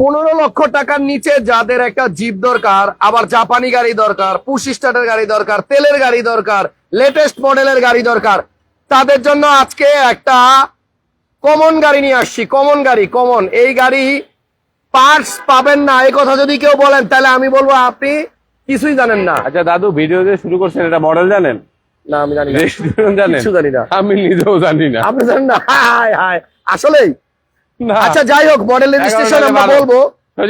পনেরো লক্ষ টাকার নিচে যাদের একটা জিপ দরকার আবার জাপানি গাড়ি দরকার পুশ স্টার্টের গাড়ি দরকার তেলের গাড়ি দরকার লেটেস্ট মডেলের গাড়ি দরকার তাদের জন্য আজকে একটা কমন গাড়ি নিয়ে আসছি। কমন গাড়ি কমন এই গাড়ি পার্টস পাবেন না। এই কথা যদি কেউ বলেন তাহলে আমি বলব আপনি কিছুই জানেন না। আচ্ছা দাদু ভিডিও দিয়ে শুরু করছেন এটা মডেল জানেন? না আমি জানি না। রেজিস্ট্রেশন জানি না। আমি নিজেও জানি না। আপনি জানেন না? হায় হায়। আসলেই। আচ্ছা যাই হোক মডেল রেজিস্ট্রেশন আমরা বলব।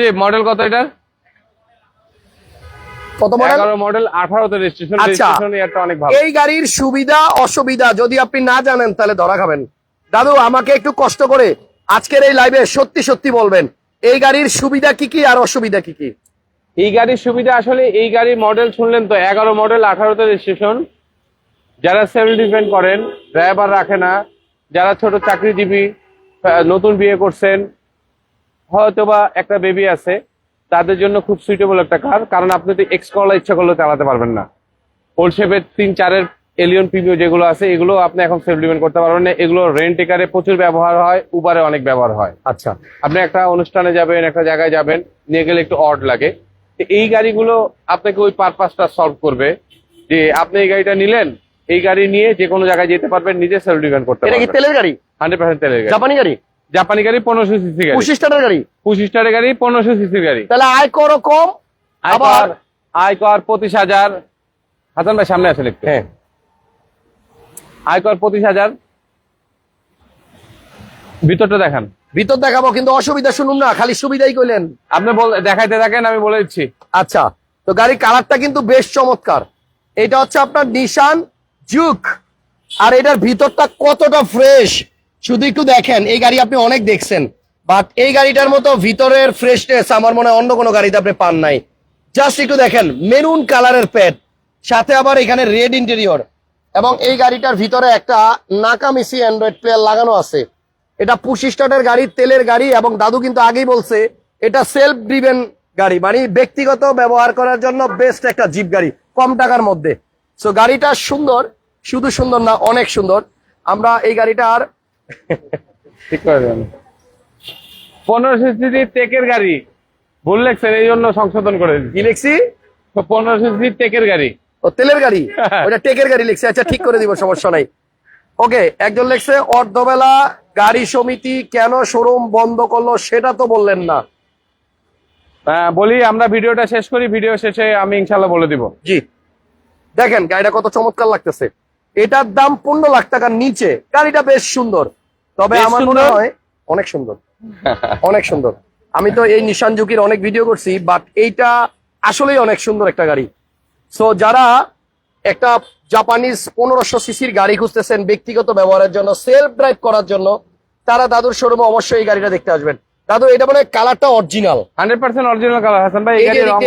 যে মডেল কত এটা কত মডেল এগারো মডেল আঠারোতে রেজিস্ট্রেশন আচ্ছা। রেজিস্ট্রেশন এটা অনেক ভালো। এই গাড়ির সুবিধা অসুবিধা যদি আপনি না জানেন তাহলে ধরা খাবেন। দাদু আমাকে একটু কষ্ট করে আজকের এই লাইভে সত্যি সত্যি বলবেন এই গাড়ির সুবিধা কি কি আর অসুবিধা কি কি? এই গাড়ির সুবিধা আসলে এই গাড়ির মডেল শুনলেন তো এগারো মডেল আঠারোতে রেজিস্ট্রেশন যারা সেলফ ডিপেন্ড করেন ড্রাইভার রাখে না যারা ছোট চাকরিজীবী নতুন বিয়ে করছেন হয়তো বা একটা বেবি আছে তাদের জন্য খুব সুইটেবল একটা কার কারণ আপনি তো এক্স করলা ইচ্ছা করলে চালাতে পারবেন না। ওল্ড শেপের তিন চারের এলিয়ন প্রিমিও যেগুলো আছে এগুলো আপনি এখন ডিপেন্ড করতে পারবেন না। এগুলো রেন্ট একারে প্রচুর ব্যবহার হয় উবারে অনেক ব্যবহার হয়। আচ্ছা। আপনি একটা অনুষ্ঠানে যাবেন একটা জায়গায় যাবেন নিয়ে গেলে একটু অড লাগে। এই গাড়িগুলো আপনাকে ওই পারপাসটা সলভ করবে যে আপনি এই গাড়িটা নিলেন এই গাড়ি নিয়ে যে কোনো জায়গায় যেতে পারবেন নিজে সেলফ ডিপেন্ড করতে এটা কি পারবেন। তেলের গাড়ি? হান্ড্রেড পার্সেন্ট তেলের গাড়ি। জাপানি গাড়ি? জাপানি গাড়ি পনেরোশো সিসি গাড়ি। পঁচিশ টাকার গাড়ি? পঁচিশ টাকার গাড়ি পনেরোশো সিসির গাড়ি। তাহলে আয় করো কম আবার আয়কর পঁচিশ হাজার। হাসান ভাই সামনে আসেন একটু। হ্যাঁ। আয়কর পঁচিশ হাজার। ভিতরটা দেখান। ভিতর দেখাবো কিন্তু অসুবিধা শুনুন না খালি সুবিধাই কইলেন। আপনি বল দেখাইতে থাকেন আমি বলে দিচ্ছি। আচ্ছা তো গাড়ির কালারটা কিন্তু বেশ চমৎকার। এটা হচ্ছে আপনার নিশান জুক, আর এটার ভিতরটা কতটা ফ্রেশ শুধু একটু দেখেন, এই গাড়ি আপনি অনেক দেখছেন বাট এই গাড়িটার মতো ভিতরের ফ্রেশনেস আমার মনে হয় অন্য কোনো গাড়িতে আপনি পান নাই। জাস্ট একটু দেখেন মেরুন কালারের প্যাড সাথে আবার এখানে রেড ইন্টেরিয়র এবং এই গাড়িটার ভিতরে একটা নাকামিসি অ্যান্ড্রয়েড প্লেয়ার লাগানো আছে। এটা পুশ স্টার্টের গাড়ি, তেলের গাড়ি, এবং দাদু কিন্তু আগেই বলছে, এটা সেলফ ড্রিভেন গাড়ি মানে ব্যক্তিগত ব্যবহার করার জন্য বেস্ট একটা জিপ গাড়ি, কম টাকার মধ্যে। সো গাড়িটা সুন্দর শুধু সুন্দর না অনেক সুন্দর। আমরা এই গাড়িটার ঠিক করে দেন পনেরোশো সিসি টেকের গাড়ি ভুল লেখছেন এই জন্য সংশোধন করে কি লিখছি? পনেরোশো সিসি টেকের গাড়ি। ও তেলের গাড়ি? ওটা টেকের গাড়ি লিখছে। আচ্ছা ঠিক করে দিব সমস্যা নাই। ওকে একজন লিখছে অর্ধবেলা গাড়ি সমিতি কেন শোরুম বন্ধ করল সেটা তো বললেন না। আহ, বলি আমরা ভিডিওটা শেষ করি ভিডিও শেষে আমি ইনশাল্লাহ বলে দিব। জি। দেখেন গাড়িটা কত চমৎকার লাগতেছে। এটার দাম পনেরো লাখ টাকার নিচে। গাড়িটা বেশ সুন্দর। তবে আমার মনে হয় অনেক সুন্দর। অনেক সুন্দর। আমি তো এই নিশান জুকির অনেক ভিডিও করছি বাট এইটা আসলেই অনেক সুন্দর একটা গাড়ি। সো যারা একটা জাপানিজ পনেরোশো সিসির গাড়ি খুঁজতেছেন ব্যক্তিগত ব্যবহারের জন্য সেলফ ড্রাইভ করার জন্য তারা দাদুর শোরুমে অবশ্যই এই গাড়িটা দেখতে আসবেন। দাদু এটা মানে কালারটা original hundred percent original colour Hasan ভাই রং।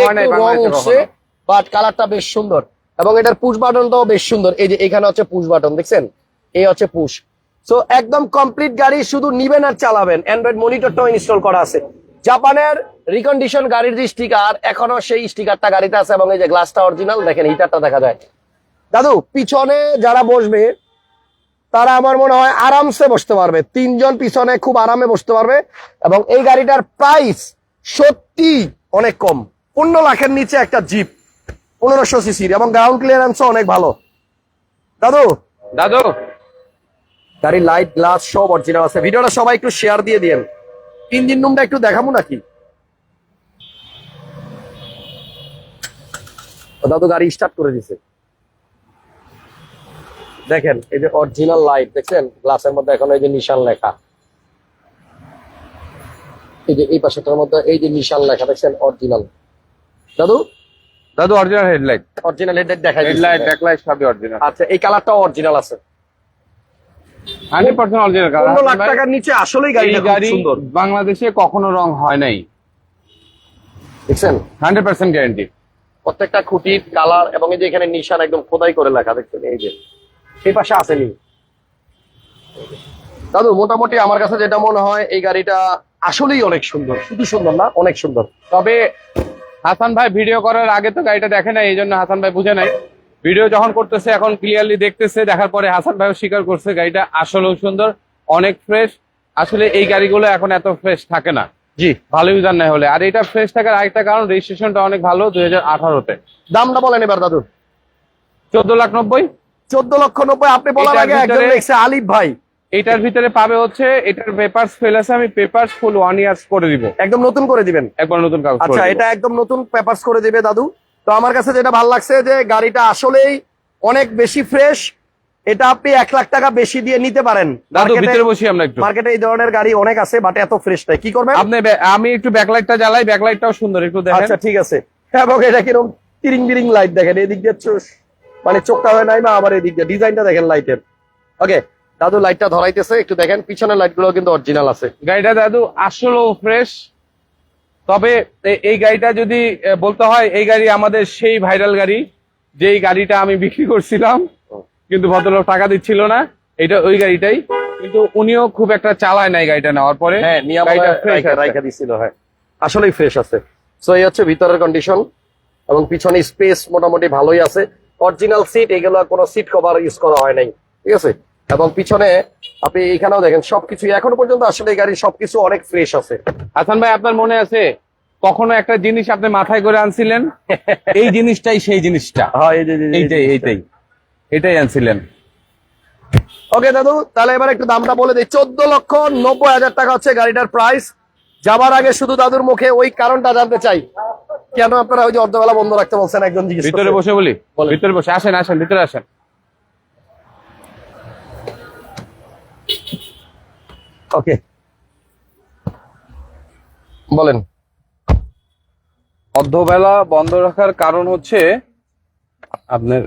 বাট কালারটা বেশ সুন্দর। এবং এটার পুশ বাটনটাও বেশ সুন্দর। এই যে এখানে হচ্ছে পুশ বাটন দেখছেন? এই হচ্ছে পুশ সো একদম কমপ্লিট গাড়ি শুধু নিবেন আর চালাবেন। অ্যান্ড্রয়েড মনিটরটাও ইনস্টল করা আছে। জাপানের রিকন্ডিশন গাড়ির যে স্টিকার এখনও সেই স্টিকারটা গাড়িতে আছে এবং এই যে গ্লাসটা অরিজিনাল দেখেন হিটারটা দেখা যায়। দাদু, পিছনে যারা বসবে, তারা আমার মনে হয় আরামসে বসতে পারবে। তিনজন পিছনে খুব আরামে বসতে পারবে এবং এই গাড়িটার প্রাইস সত্যি অনেক কম। পনেরো লাখের নিচে একটা জিপ পনেরোশো সিসির এবং গ্রাউন্ড ক্লিয়ারেন্স অনেক ভালো। দাদু? দাদু? গাড়ির লাইট গ্লাস সব অরিজিনাল আছে। ভিডিওটা সবাই একটু শেয়ার দিয়ে দিয়েন। ইঞ্জিন রুমটা একটু দেখাবো নাকি? দাদু গাড়ি স্টার্ট করে দিছে। দেখেন এই যে অরিজিনাল লাইট দেখছেন? গ্লাসের মধ্যে এখন এই যে নিশান লেখা। এই যে এই পাশেটার মধ্যে এই যে নিশান লেখা দেখছেন? অরিজিনাল দাদু? দাদু অরিজিনাল হেডলাইট অরিজিনাল হেডলাইট দেখা হেডলাইট ব্যাকলাইট সবই অরিজিনাল আচ্ছা এই কালারটাও অরিজিনাল আছে। লাখ টাকার নিচে আসলেই গাড়িটা খুব গাড়ি সুন্দর। বাংলাদেশে কখনো রং হয় নাই। দেখছেন? হান্ড্রেড পার্সেন্ট গ্যারান্টি প্রত্যেকটা খুঁটির কালার এবং এই যে এখানে নিশান একদম খোদাই করে লেখা দেখছেন? এই যে। সেই পাশে আসেনি। দাদু মোটামুটি আমার কাছে যেটা মনে হয় এই গাড়িটা আসলেই অনেক সুন্দর। শুধু সুন্দর না অনেক সুন্দর। তবে হাসান ভাই ভিডিও করার আগে তো গাড়িটা দেখে নাই এই জন্য হাসান ভাই বুঝে নাই। ভিডিও যখন করতেছে এখন ক্লিয়ারলি দেখতেছে দেখার পরে হাসান ভাইও স্বীকার করছে গাড়িটা আসলেও সুন্দর অনেক ফ্রেশ আসলে এই গাড়িগুলো এখন এত ফ্রেশ থাকে না। জি। ভালো ইউজার নেই হলে। আর এটা ফ্রেশ থাকার আরেকটা কারণ রেজিস্ট্রেশনটা অনেক ভালো দুই হাজার আঠারোতে। দামটা বলেন এবার দাদু। চোদ্দ লাখ নব্বই। চোদ্দ লক্ষ নব্বই আপনি বলার আগে একজন আলিফ ভাই। এটার ভিতরে পাবে হচ্ছে এটার পেপারস ফেল আছে আমি পেপারস ফুল ওয়ান ইয়ার্স করে দিব। একদম নতুন করে দিবেন? একবার নতুন কাগজ আচ্ছা এটা একদম নতুন পেপারস করে দিবে দাদু। তো আমার কাছে যেটা ভালো লাগছে যে গাড়িটা আসলেই অনেক বেশি ফ্রেশ এটা আপনি এক লাখ টাকা বেশি দিয়ে নিতে পারেন। দাদু ভিতরে বসি আমরা একটু। মার্কেটে এই ধরনের গাড়ি অনেক আছে বাট এত ফ্রেশ নাই। কি করবেন? আপনি আমি একটু ব্যাকলাইটটা জ্বালাই ব্যাকলাইটটাও সুন্দর একটু দেখেন। আচ্ছা ঠিক আছে। এবং এটা কীরকম তিরিং বিরিং লাইট দেখেন এদিক দিয়ে মানে চোখটা হয় নাই বা আবার এদিক দিয়ে। ডিজাইনটা দেখেন লাইটের ওকে দাদু লাইটটা ধরাইতেছে। একটু দেখেন পিছনের লাইটগুলো কিন্তু অরিজিনাল আছে। গাড়িটা দাদু আসলেও ফ্রেশ তবে এই গাড়িটা যদি বলতে হয় এই গাড়ি আমাদের সেই ভাইরাল গাড়ি যেই গাড়িটা আমি বিক্রি করছিলাম। কিন্তু ভদ্রলোক টাকা দিচ্ছিল না। এটা ওই গাড়িটাই। কিন্তু উনিও খুব একটা চালায় না এই গাড়িটা নেওয়ার পরে। হ্যাঁ গাড়িটা দিছিল হ্যাঁ। আসলেই ফ্রেশ আছে। সো এই হচ্ছে ভিতরের কন্ডিশন এবং পিছনে স্পেস মোটামুটি ভালোই আছে। অরিজিনাল সিট এগুলো কোনো সিট কভার ইউজ করা হয় নাই। ঠিক আছে? এবং পিছনে আপনি এখানেও দেখেন সবকিছু এখনও পর্যন্ত আসলে এই গাড়ির সবকিছু অনেক ফ্রেশ আছে। হাসান ভাই আপনার মনে আছে কখনো একটা জিনিস আপনি মাথায় করে আনছিলেন? এই জিনিসটাই সেই জিনিসটা। হ্যাঁ এইটাই এইটাই। এটাই আনছিলেন। ওকে দাদু তাহলে এবার একটু দামটা বলে দিই। চোদ্দ লক্ষ নব্বই হাজার টাকা হচ্ছে গাড়িটার প্রাইস যাবার আগে শুধু দাদুর মুখে ওই কারণটা জানতে চাই। কেন আপনারা ওই যে অর্ধবেলা বন্ধ রাখতে বলছেন একজন জিজ্ঞেস ভিতরে বসে বলি। ভিতরে বসে আসেন আসেন ভিতরে আসেন। ওকে বলেন। অর্ধবেলা বন্ধ রাখার কারণ হচ্ছে আপনার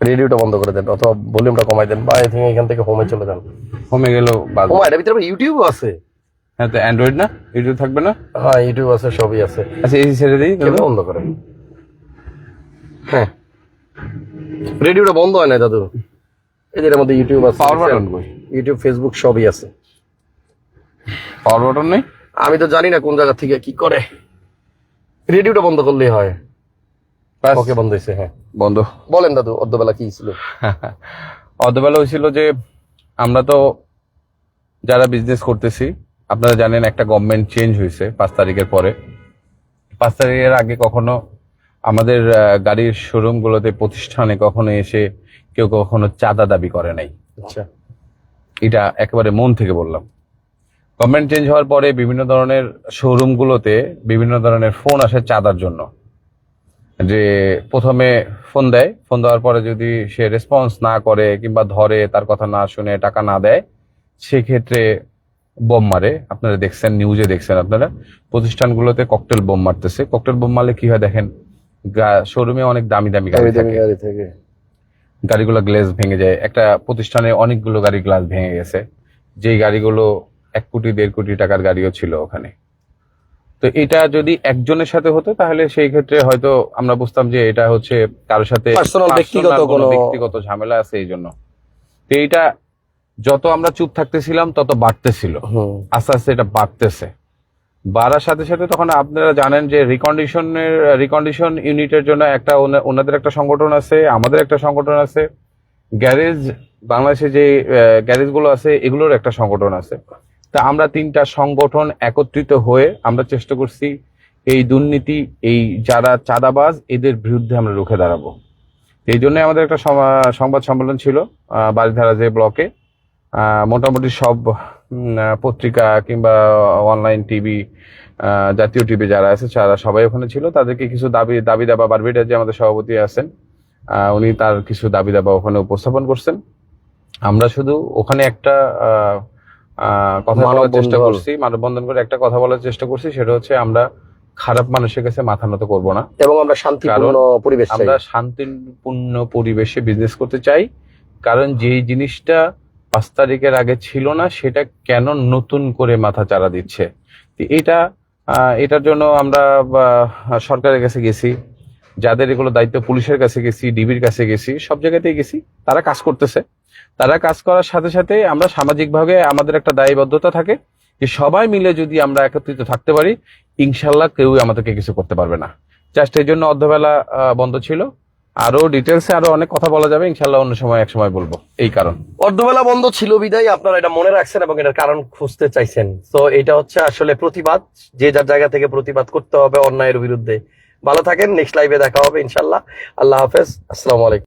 রেডিওটা বন্ধ করে দেন অথবা ভলিউমটা কমাই দেন বা এখান এখান থেকে হোমে চলে যান। হোমে গেল বাজে। হোমা এটার ভিতরে ইউটিউব আছে? হ্যাঁ তো অ্যান্ড্রয়েড না? ইউটিউব থাকবে না? হ্যাঁ ইউটিউব আছে সবই আছে। আচ্ছা এই ছেড়ে দিই কেন বন্ধ করেন? হ্যাঁ। রেডিওটা বন্ধ হয় না দাদু। এদের মধ্যে ইউটিউব আছে পাওয়ার বাটন কই? ইউটিউব ফেসবুক সবই আছে। পাওয়ার বাটন নেই? আমি তো জানি না কোন জায়গা থেকে কি করে। রেডিওটা বন্ধ করলেই হয়। ওকে বন্ধ হয়েছে হ্যাঁ। বন্ধ। বলেন দাদু অর্ধবেলা কি ছিল? অর্ধবেলা হয়েছিল যে আমরা তো যারা বিজনেস করতেছি আপনারা জানেন একটা গভর্নমেন্ট চেঞ্জ হয়েছে পাঁচ তারিখের পরে। পাঁচ তারিখের আগে কখনো আমাদের গাড়ির শোরুম গুলোতে প্রতিষ্ঠানে কখনো এসে কেউ কখনো চাঁদা দাবি করে নাই। আচ্ছা। এটা একেবারে মন থেকে বললাম। গভর্নমেন্ট চেঞ্জ হওয়ার পরে বিভিন্ন ধরনের শোরুম গুলোতে বিভিন্ন ধরনের ফোন আসে চাঁদার জন্য। যে প্রথমে ফোন দেয় ফোন দেওয়ার পরে যদি সে রেসপন্স না করে কিংবা ধরে তার কথা না শুনে টাকা না দেয় সেক্ষেত্রে বোম মারে। আপনারা দেখছেন নিউজে দেখছেন আপনারা। প্রতিষ্ঠানগুলোতে ককটেল বোম মারতেছে। ককটেল বোম মারলে কি হয় দেখেন? শোরুমে অনেক দামি দামি গাড়ি থাকে। গাড়ি থেকে। গাড়িগুলো গ্লাস ভেঙে যায়। একটা প্রতিষ্ঠানে অনেকগুলো গাড়ি গ্লাস ভেঙে গেছে। যেই গাড়িগুলো এক কোটি দেড় কোটি টাকার গাড়িও ছিল ওখানে। তো এটা যদি একজনের সাথে হতো তাহলে সেই ক্ষেত্রে হয়তো আমরা বুঝতাম যে এটা হচ্ছে কারোর সাথে ব্যক্তিগত কোনো- ব্যক্তিগত ঝামেলা আছে এই জন্য। তো এইটা যত আমরা চুপ থাকতেছিলাম তত বাড়তেছিল। আস্তে আস্তে এটা বাড়তেছে। বাড়ার সাথে সাথে তখন আপনারা জানেন যে রিকন্ডিশনের রিকন্ডিশন ইউনিটের জন্য একটা ওনা- ওনাদের একটা সংগঠন আছে, আমাদের একটা সংগঠন আছে। গ্যারেজ, বাংলাদেশে যে গ্যারেজগুলো আছে, এগুলোর একটা সংগঠন আছে। তা আমরা তিনটা সংগঠন একত্রিত হয়ে আমরা চেষ্টা করছি এই দুর্নীতি, এই যারা চাঁদাবাজ, এদের বিরুদ্ধে আমরা রুখে দাঁড়াবো। এই জন্য আমাদের একটা সংবাদ সম্মেলন ছিল বারিধারা যে ব্লকে। মোটামুটি সব পত্রিকা কিংবা অনলাইন টিভি জাতীয় টিভি যারা আছে যারা সবাই ওখানে ছিল। তাদেরকে কিছু দাবি দাবি দাবা বারবিটার যে আমাদের সভাপতি আছেন উনি তার কিছু দাবি দাবা ওখানে উপস্থাপন করছেন। আমরা শুধু ওখানে একটা কথা বলার চেষ্টা। করছি মানববন্ধন করে একটা কথা বলার চেষ্টা করছি সেটা হচ্ছে আমরা খারাপ মানুষের কাছে মাথা নত করব না। এবং আমরা শান্তিপূর্ণ পরিবেশ আমরা শান্তিপূর্ণ পরিবেশে বিজনেস করতে চাই। কারণ যেই জিনিসটা পাঁচ তারিখের আগে ছিল না, সেটা কেন নতুন করে মাথা চারা দিচ্ছে? এটা এটার জন্য আমরা সরকারের কাছে গেছি, যাদের এগুলো দায়িত্ব পুলিশের কাছে গেছি, ডিবির কাছে গেছি, সব জায়গাতেই গেছি, তারা কাজ করতেছে। তারা কাজ করার সাথে সাথে আমরা সামাজিকভাবে আমাদের একটা দায়বদ্ধতা থাকে যে সবাই মিলে যদি আমরা একত্রিত থাকতে পারি, ইনশাল্লাহ কেউই আমাদেরকে কিছু করতে পারবে না। জাস্ট এই জন্য অর্ধবেলা বন্ধ ছিল। আরও ডিটেলসে আরও অনেক কথা বলা যাবে ইনশাল্লাহ অন্য সময়, এক সময় বলব, এই কারণ। অর্ধবেলা বন্ধ ছিল বিদায়, আপনারা এটা মনে রাখছেন এবং এটার কারণ খুঁজতে চাইছেন। তো এটা হচ্ছে আসলে প্রতিবাদ, যে যার জায়গা থেকে প্রতিবাদ করতে হবে অন্যায়ের বিরুদ্ধে। ভালো থাকেন নেক্সট লাইভে দেখা হবে ইনশাল্লাহ আল্লাহ হাফেজ, আসসালামু আলাইকুম।